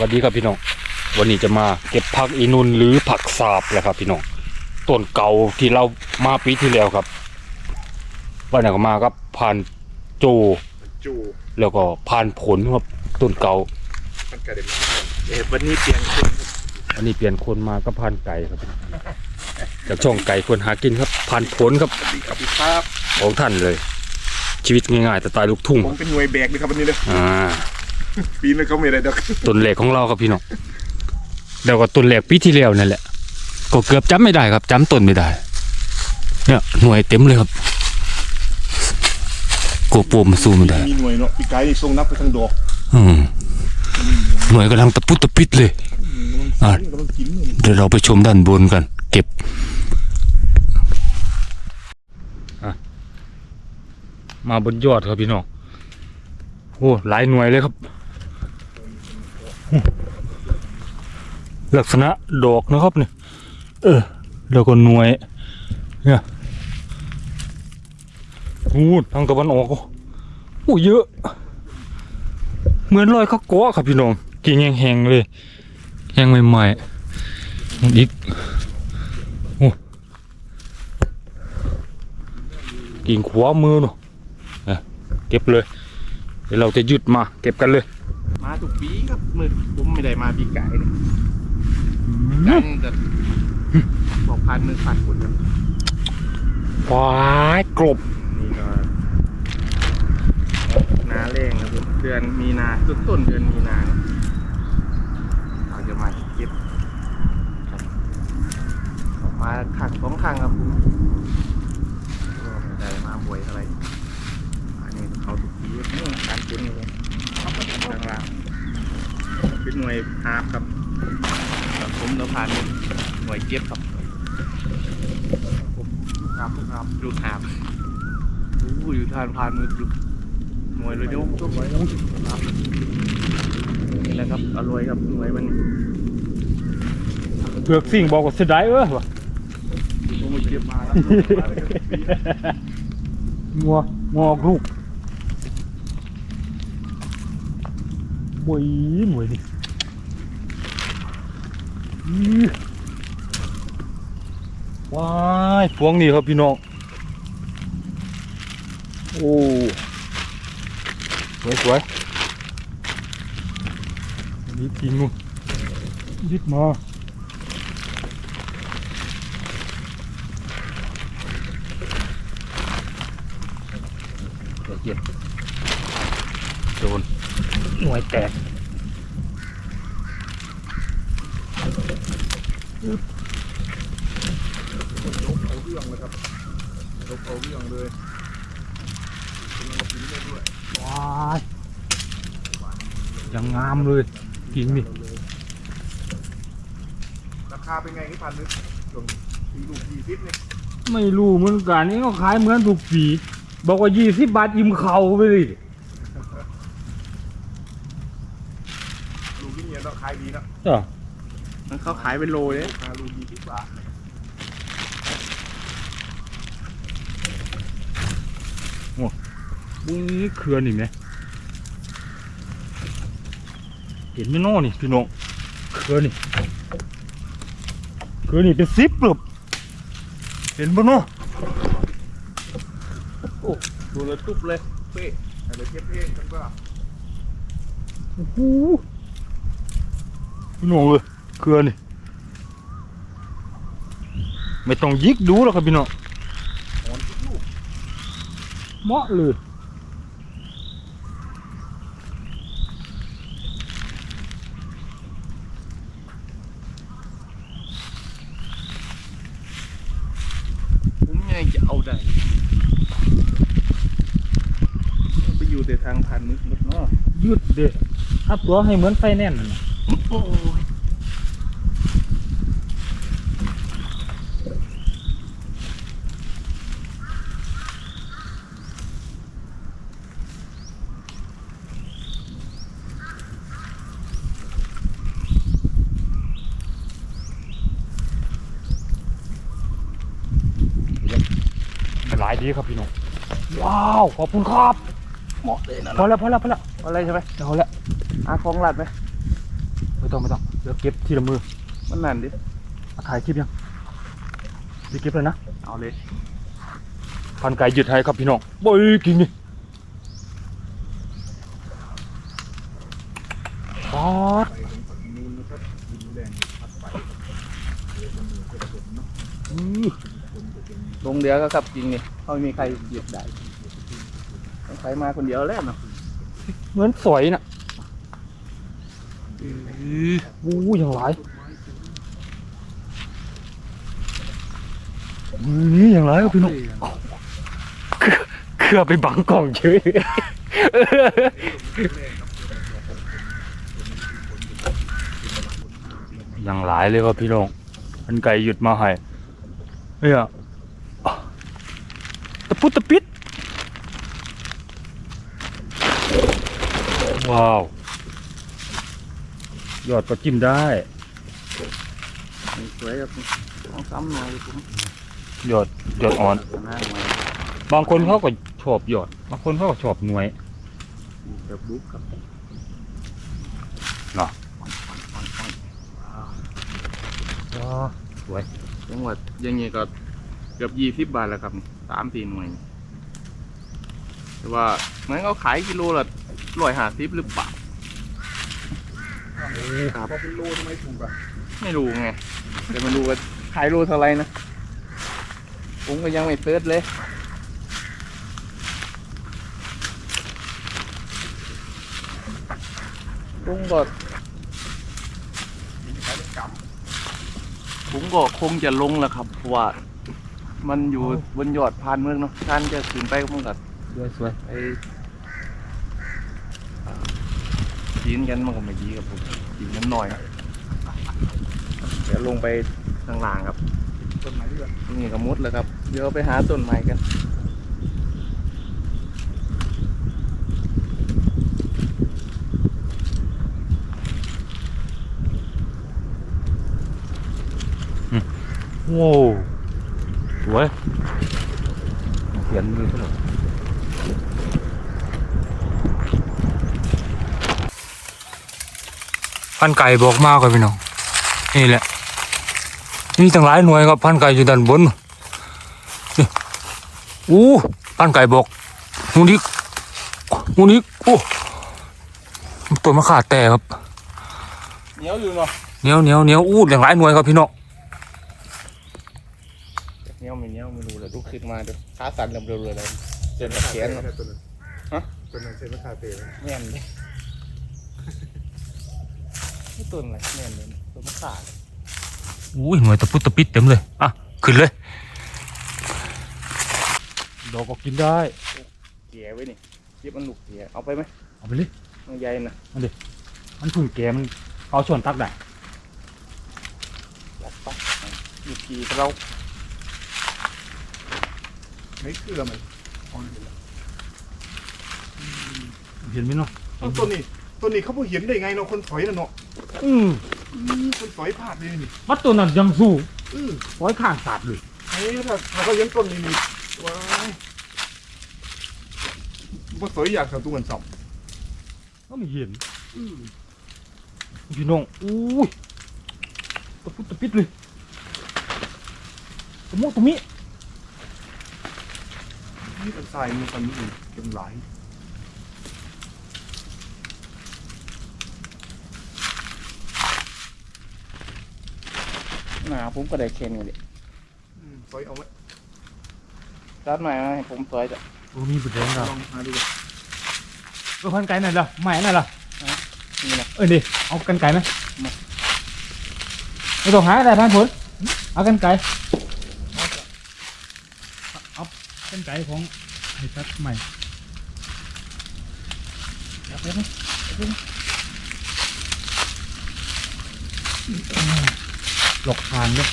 วัสดีครับพี่น้อง วันนี้จะมาเก็บผักอีนุนหรือผักสาบแหละครับ พี่น้องต้นเก่าที่เรามาปีที่แล้วครับวันนั้นก็มาครับผ่านโจจู แล้วก็ผ่านผลครับต้นเก่ามันกระเด็นมาเอ๊ะวันนี้เปลี่ยนคนครับอันนี้เปลี่ยนคนมาก็ผ่านไก่ครับพี่น้องจากช่องไก่คนหากินครับ ผ่านผลครับสวัสดีครับพี่ครับของท่านเลย ชีวิตง่ายๆแต่ตายลูกทุ่งผมเป็นหน่วยแบกเลยครับวันนี้เลยอ่า ปีนึงเขาไม่ได้ดอกต้นแรกของเราครับพี่น้องแล้วก็ต้นแรกปีที่แล้วนั่นแหละ ก็เกือบจำไม่ได้ครับจำต้นไม่ได้ เนี่ยหน่วยเต็มเลยครับโกโปรมาสู้ไม่ได้มีหน่วยเนาะพี่ไก่นี่ส่งนับไปทางดอก อืมหน่วยกำลังตะปุตตะปิดเลยอะกำลังกินเลยเดี๋ยวเราไปชมด้านบนกัน เก็บอะมาบนยอดครับพี่น้องโอ้หลายหน่วยเลยครับ ลักษณะดอกนะครับเนี่ยเออ แล้วก็หน่วย เนี่ยอู้ทางตะวันออกโอ้เยอะ เหมือนรอยข้าวกาะครับพี่น้องกิ่งแห้งๆเลยแห้งใหม่ๆอีกโอ้กิ่งขวามือเนาะอะเก็บเลย เดี๋ยวเราจะยึดมา เก็บกันเลย มาทุกปีครับมือผมไม่ได้มาปีไก่เนี่ยไก่นี่จะบอกพันหนึ่งพันคนครับว้ายกรบนี่ก็นาแรงครับเดือนมีนาต้นต้นเดือนมีนาเนี่ยเราจะมาเก็บครับออกมาขังสองขังครับผมก็ไม่ได้มาบ่อยเท่าไหร่อันนี้เขาทุกปีครับนี่การคุ้นเลยข้างล่างเป็นหน่วยฮาร์ปครับครับผมแล้วผ่านหน่วยเก็บครับผมลูกฮาร์ปลูกฮาร์ปลูกฮาร์ป โอ้โหอยู่ทานพานมือจุกหน่ วยเลยเดี๋ยวก็ไว้แล้วนี่แหละครับอร่อยครับหน่วยมันเผือกสิ่งบอกว่าเสียดายเออวะผมมาเก็บมาแล้วงัวงัวออกลูกหวยหน่วยนี่อื้อว้ายพวงนี้ครับพี่น้องโอ้ สวยสวยอันนี้จริงนู่นยึดมาเดี๋ยวเจ็บโดนหน่วยแตกยกเอาเรื่องเลยครับยกเอาเรื่องเลยกำลังกินได้ด้ว ยว้ายยังงามเลยกิ่งนี่ราคาเป็นไงที่พันนึกส่วนปีลูกยี่สิบเนี่ยไม่รู้เหมือนกันนี่ก็ขายเหมือนทุกปี บอกว่ายี่สิบบาทอิ่มเข่าไปเลยลูกที่เนี่ยต้องขายดีนะจ้ะมันเขาขายเป็นโลเลยราคาลูกยี่สิบบาท บุ้งนี่เครือนี่ไหมเห็นไหมน้อนี่พี่น้องเครือนี่เครือนี่เป็นซิปเลยเห็นปะเนาะดูเลยตุ๊บเลยเป๊ะเดี๋ยวเก็บเองกันว่าโอ้โหพี่น้องเลยเครือนี่ไม่ต้องยิกดูหรอกครับพี่น้องอ่อนทุกลูกเหมาะเลย ผมยังไงจะเอาได้ไป อยู่แต่ทางพันนึกนึกเนาะยืดเด้ถ้าตัวให้เหมือนไฟแน่นน่ะนะโอ้ยหลายดีครับพี่น้องว้าว ขอบคุณครับ เหมาะเลยนะพอแล้วพอแล้วพอแล้วอะไรใช่ไหมเอาละอาของหลัดไหมเต้องไม่ต้องเดี๋ยวเก็บทีละมือมันนั่นดิมาถ่ายคลิปยังจะเก็บเลยนะเอาเลยพันไก่หยุดให้ครับพี่น้องบอยกินดิปอดลงเรือก็ครับจริงนี่เขาไม่มีใครเหยียบได้ต้อง ใครมาคนเดียวแล้วเนาะเหมือนสวยน่ะอู้ยังหลายนี่อย่างไรครับพี่น้องเครือไปบังกล่องเฉยยังหลายเลยครับพี่น้องพันไก่หยุดมาให้เนี่ยตะพุตตะปิด ว้าว ยอดก็จิ้มได้ สวยครับต้องซ้ำหน่อยผมยอดยอดอ่อนหน้าหน่อยบางคนเขาก็ชอบยอด บางคนเขาก็ชอบหน่วยเกือบบุ๊กครับเนาะสวย จังหวัดอยังงี้ก็เกือบยี่สิบบาทแล้วครับสามสี่หน่วย แต่ว่าเหมือนเขาขายกิโลละ ร้อยห้าสิบหรือเปล่าครับพอเป็นโลทำไมถูกอะไม่รู้ไงเดี๋ยวมาดูว่าขายโลเท่าไหรนะ ผมก็ยังไม่เติร์ดเลยลุงก็ผมก็คงจะลงแหละครับเพราะว่ามันอยู่บนยอดพานเมืองเนาะท่านจะขึ้นไปก็มันก็สวยสวยไปอ่า กินกันมันก็ไม่ดีกับผมกินน้ำหน่อยนะเดี๋ยวลงไปข้างล่างครับต้นไม้ด้วยนี่ก็มุดแล้วครับ เดี๋ยวไปหาต้นไม้กันโว้วสวยเขียนมือเท่าไหร่ พันไก่บอกมากเลยพี่น้องนี่แหละมีตั้งหลายหน่วยครับพันไก่อยู่ด้านบนนี่อู้พันไก่บอกหูนี้หูนี้โอ้ตัวมะขาดแต่ครับเหนียวอยู่เนาะเหนียวเหนียวเหนียวอู้หลายหน่วยครับพี่น้องเหนียวไม่เหนียวไม่รู้เลยลุกขึ้นมาเดี๋ยวขาสั่นเร็วๆเลยเส้นแขนเนาะตัวนั้นฮะตัวนั้นเซนคาเฟ่แม่นเลยนี่ ต้นอะไรแม่นเลยต้นมะขาดอุ้ยหน่วยตะปุตตะปิดเต็มเลยอะขึ้นเลยดอกก็กินได้แก่ไว้นี่เก็บมันลูกแก่เอาไปไหมเอาไปเลยมันใหญ่นะมันพึ่งแกมันเอาชวนตักได้รัดปักอยู่กี่เราไม่เกลือมันเห็นไหมเนาะเอ้าต้นนี้ ต้นนี้เขาพูดเห็นได้ไงเนาะคนถอยน่ะเนาะอืมอื้อคนถอยพลาดเลยนี่มัดตัวนั้นยังสู้อือร้อยข้างสาดเลยเฮ้ยถ้าถ้าเขาเลี้ยงต้นนี้นี่ว้ายบ่สวยอยากกับตัวเหมือนสองก็ไม่เห็นพี่น้องอุ้ยตะปุตตะปิดเลยตะมุตะมินี่เป็นทรายมีคนนี้อีกเป็นหลาย หนาผมก็ได้เคนอยู่ดิอืมสวยเอาไว้รัดใหม่มาให้ผมสวยจ้ะโอ้มีประเด็นลอะองหาดูเออพันไก่ไหนล่ะใหม่ไหนล่ะนี่นะเออดิเอากันไก่ไหมมาไม่ต้องหาอะไรพันผลเอากันไก่เอากันไก่ของไอ้ตัดใหม่เอาไปไหมเอาไปไหม หลอกทานด้วย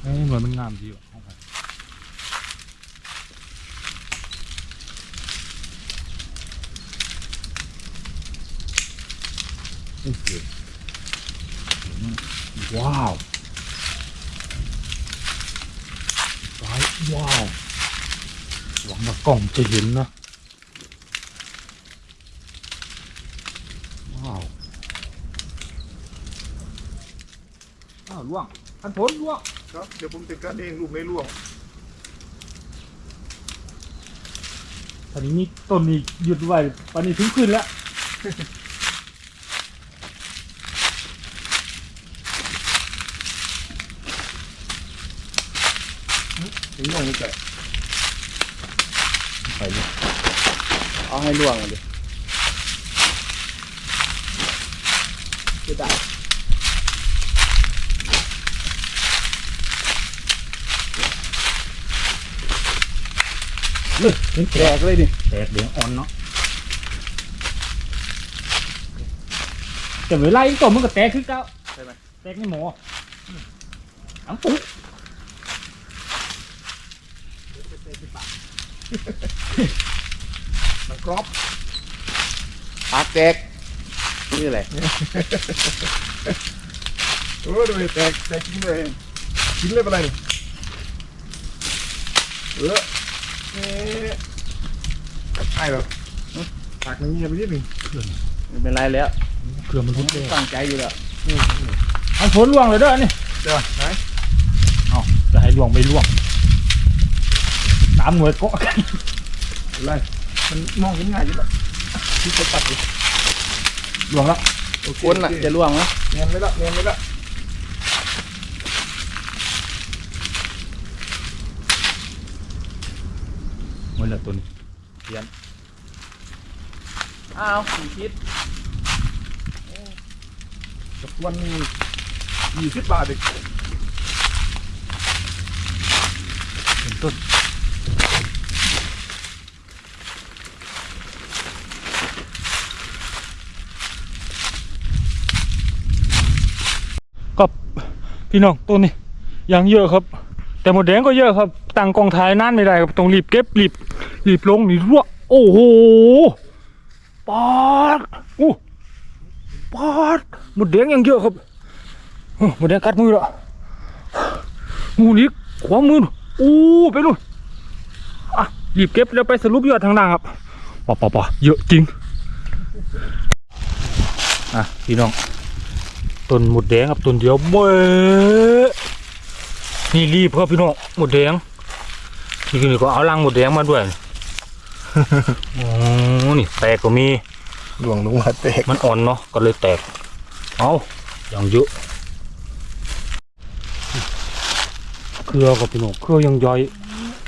เฮ้ยเหมือนมันงามดีว่ะเอาไปโอเค ว้าวว้ายว้าวหวังว่า กล้องจะเห็นนะว้าวอ้าวล่วงพันผลล่วงครับ เดี๋ยวผมจัดการเองลูกไม่ร่วงตอนนี้นี่ต้นนี้หยุดไว้ตอนนี้ถึงขึ้นแล้ว ถึงร่วงนี่แต่ ไปเลย เอา ให้ล่วงเลยจะได้เลยถึงแตกเลยดิแตกเหลืองอ่อนเนาะแต่เวลาอีกตัวมันก็แตกคือเก้าใช่ไหมแตกไม่หมออังปุ๊มัน กรอบปากแตกนี่อะไรเออเดี๋ยวแตกแตกกินเลยกินเลยเป็นไรนี่เออเอ๊ะไอ้เหรอปากมันเงียบไปนิดหนึ่งไม่เป็นไรแล้วเครื่องมันรุดเลยตั้งใจอยู่แล้วอันผลล่วงเลยเด้อนี่เดี๋ยวไหนเอาจะให้ล่วงไม่ล่วงตามหน่วยเกาะเป็นไร มันมองเห็นง่ายอยู่แล้วที่จะตัดอยู่ล่วงแล้วโอเคคนน่ะจะล่วงไหมเนียนไม่ละเนียนไม่ละหมดแล้วตัวนี้อ้าวมีคิดสักวันหนึงยี่สิบบาทเองเป็นต้นกับ พี่น้องตัวนี้ยังเยอะครับ แต่หมดแดงก็เยอะครับตั้งกองถ่ายนานไม่ได้ครับต้องรีบเก็บรีบรีบลงนี่รั่วโอ้โหปาดอู้ปาดหมดแดงยังเยอะครับหมดแดงกัดมือละงูนี้ขวามืออู้ไปนู่นอะรีบเก็บแล้วไปสรุปยอดทางล่างครับป่าป่าป่าเยอะจริงอะพี่น้อง ต้นหมดแดงครับต้นเดียวเบ้อนี่รีบครับพี่น้องหมดแดงนี่คือก็เอาลังหมดแดงมาด้วยโอ้นี่แตกก็มีหลวงลงมาแตกมันอ่อนเนาะก็เลยแตกเอาอย่างเยอะเครือกับพี่น้องเครือยังย่อย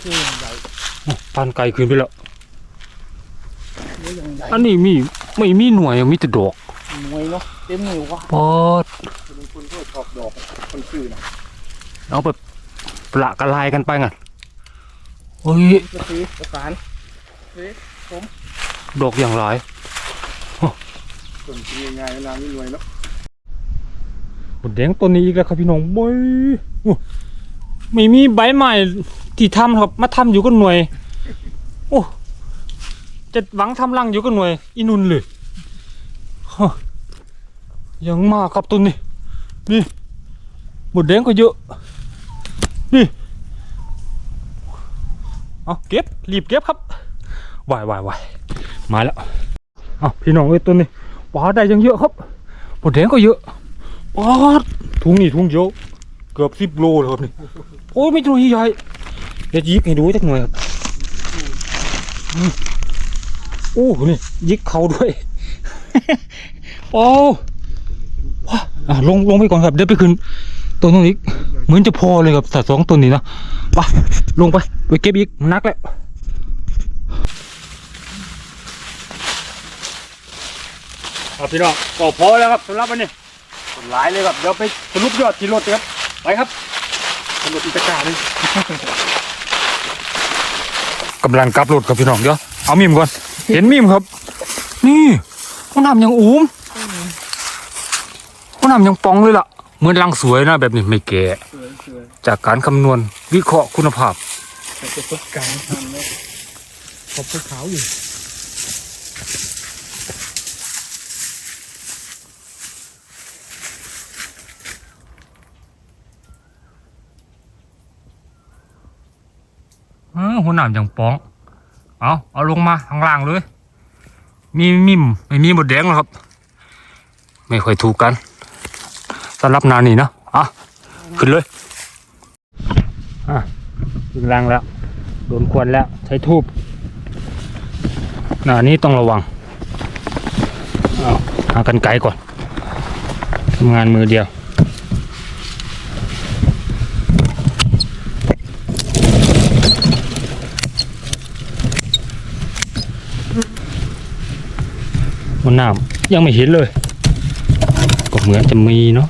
คือใหญ่อ้าวปานไก่ขึ้นไปแล้วเยอะยังใหญ่อันนี้มีไม่มีหน่วยมีแต่ดอกหน่วยเนาะ เต็มหน่วยว่ะปอดเป็นคนที่ชอบดอกคนซื้อนะเอาไปประกระลายกันไปไงโอ้ยจะซื้อประสานซื้อดอกอย่างไรส่วนจริงง่ายๆเวลามีหน่วยเนาะหมดแดงต้นนี้อีกแล้วครับพี่น้องบอยโอ้ไม่มีใบใหม่ที่ทำครับมาทำอยู่ก็หน่วยโอ้จะหวังทำรังอยู่ก็หน่วยอีนุนเลยฮะ ยังมากครับต้นนี้นี่หมดแดงก็เยอะ นี่ เอาเก็บ รีบเก็บครับวายวายวายมาแล้ว เอาพี่น้องเอ้ยต้นนี้ปลาได้ยังเยอะครับหมดแดงก็เยอะปอดถุงนี่ถุงเยอะเกือบสิบโลเลยครับนี่ โอ้ยไม่ถุงใหญ่เดี๋ยวยิกให้ดูสักหน่อยครับโอืมโอ้นี่ยิกเขาด้วย โอ้ อะลงลงไปก่อนครับเดี๋ยวไปขึ้นตัวนู้นอีกเหมือนจะพอเลยครับสัตว์สองตัวนี้นะไปลงไปไปเก็บอีกมันนักแล้วครับพี่น้องก็พอแล้วครับสำหรับวันนี้หลายเลยครับเดี๋ยวไปสรุปยอดที่รถครับไปครับสรุปอิตกาเลยกำลังกลับรถครับพี่น้องเดี๋ยวเอามิมก่อนเห็นมิมครับ นี่ห้องน้ำยังอูมห้อง น้ำยังปองเลยล่ะ เหมือนลังสวยนะแบบนี้ไม่เก่จากการคำนวณวิเคราะห์คุณภาพจากประสบการณ์ทำแล้วขอบภูเขาอยู่หัวหนามยังป้อง เอาเอาลงมาข้างล่างเลย มีมิมไม่มีหมดแดงหรอครับ ไม่ค่อยถูกกัน สำหรับนานี่นะอะขึ้นเลยอะขึ้นล่างแล้ว โดนควนแล้ว ใช้ทูบนานี้ต้องระวังเอาหากันไกลก่อนทำงานมือเดียวบนน้ำยังไม่เห็นเลย ก็เหมือนจะมีเนาะ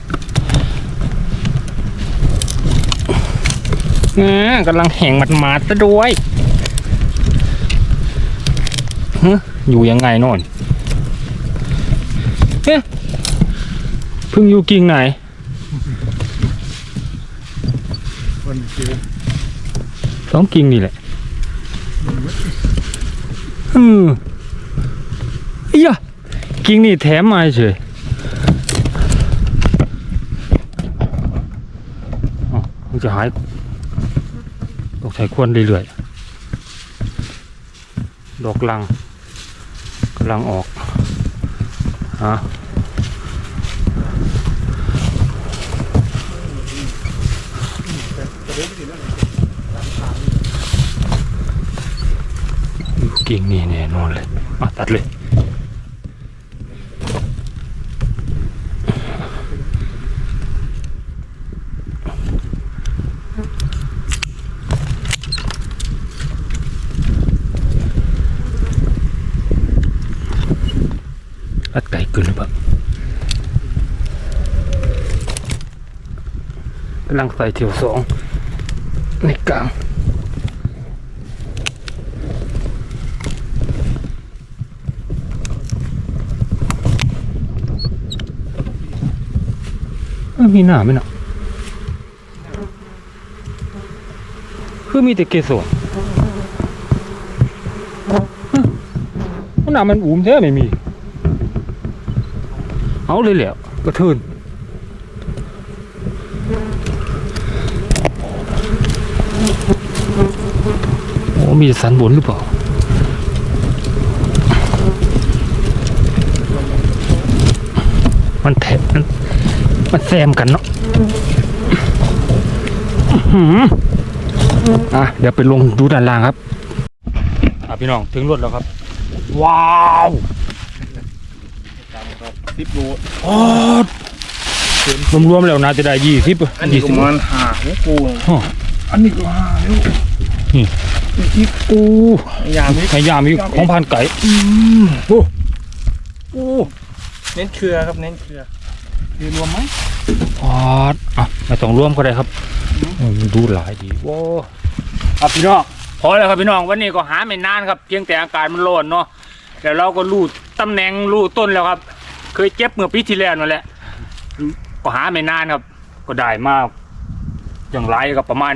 อ่ากำลังแห่งหมัดหมาดๆซะด้วยฮะอยู่ยังไงน่นเอ๊ะพิ่งอยู่กิ่งไหนสองกิ่งนี่แหละอืมอ้ยะกิ่งนี่แถมมาเฉยอ๋อมันจะหาย ต้องใช้ควนเรื่อยๆ ดอกลังกำลังออกฮะกิ่งนี่แน่นอนเลยมาตัดเลย อัดไก่เกินหรือเปล่ากำ ลังใส่เที่ยวสองในกลางเอ้ยมีหน้าไหมเนาะคือมีแต่เกสรหน้ามันอูมแท้ไม่มี เอาเลยแหล้วกระเทิน มีสันบนหรือเปล่ามันแทะมันมันแซมกันเนาะอื้อหืออะเดี๋ยวไปลงดูด้านล่างครับ อะพี่น้องถึงรถแล้วครับ ว้าวสิบโลโอ้รวมๆแล้วน่าจะได้ยี่สิบอันนี้ยี่ก็สิบมันหาหัวกูอ๋ออันนี้ก็หาแล้ว นี่อีกโอ้ยามนี้พยายามอีกของพันไก่โอ้โอ้เน้นเครือครับเน้นเครือเครือรวมไหมพอดอะไม่ต้องร่วมก็ได้ครับเออมันดูหลายดีโว้ครับพี่น้องพอแล้วครับพี่น้องวันนี้ก็หาไม่นานครับเพียงแต่อากาศมันร้อนเนาะแต่เราก็รู้ตำแหน่งรู้ต้นแล้วครับ เคยเจ็บเมื่อปีที่แล้วนั่นแหละก็หาไม่นานครับ ก็ได้มากอย่างไรก็ประมาณ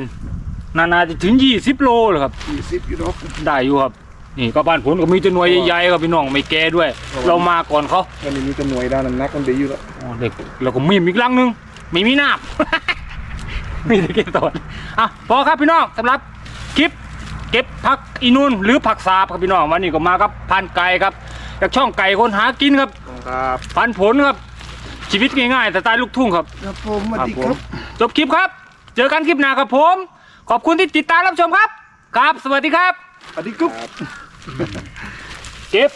นาๆจะถึงยี่สิบโลเลยครับ สี่สิบอยู่ดอกได้อยู่ครับ นี่ก็บ้านผลก็มีแตัวหน่วยใหญ่ๆครับพี่น้องไม่แก่ด้วยเรามาก่อนเขาวันนี้มีแต่หน่วยด้านน้ำหนักมันดีอยู่แล้วอ๋อเด็กแล้วก็มีอีกลังหนึงไม่มีน้ำ มีแต่เก็บตอนอะพอครับพี่น้องสำหรับคลิปเก็บผักอีนูนหรือผักสาบครับพี่น้องวันนี้ก็มาครับพันไก่ครับจากช่องไก่คนหากินครับ ครับพันผลครับ ชีวิตง่ายๆแต่ตายลูกทุ่งครับ ครับผมสวัสดีครับ จบคลิปครับ เจอกันคลิปหน้าครับผม ขอบคุณที่ติดตามรับชมครับ ครับ สวัสดีครับ สวัสดีครับเก็บ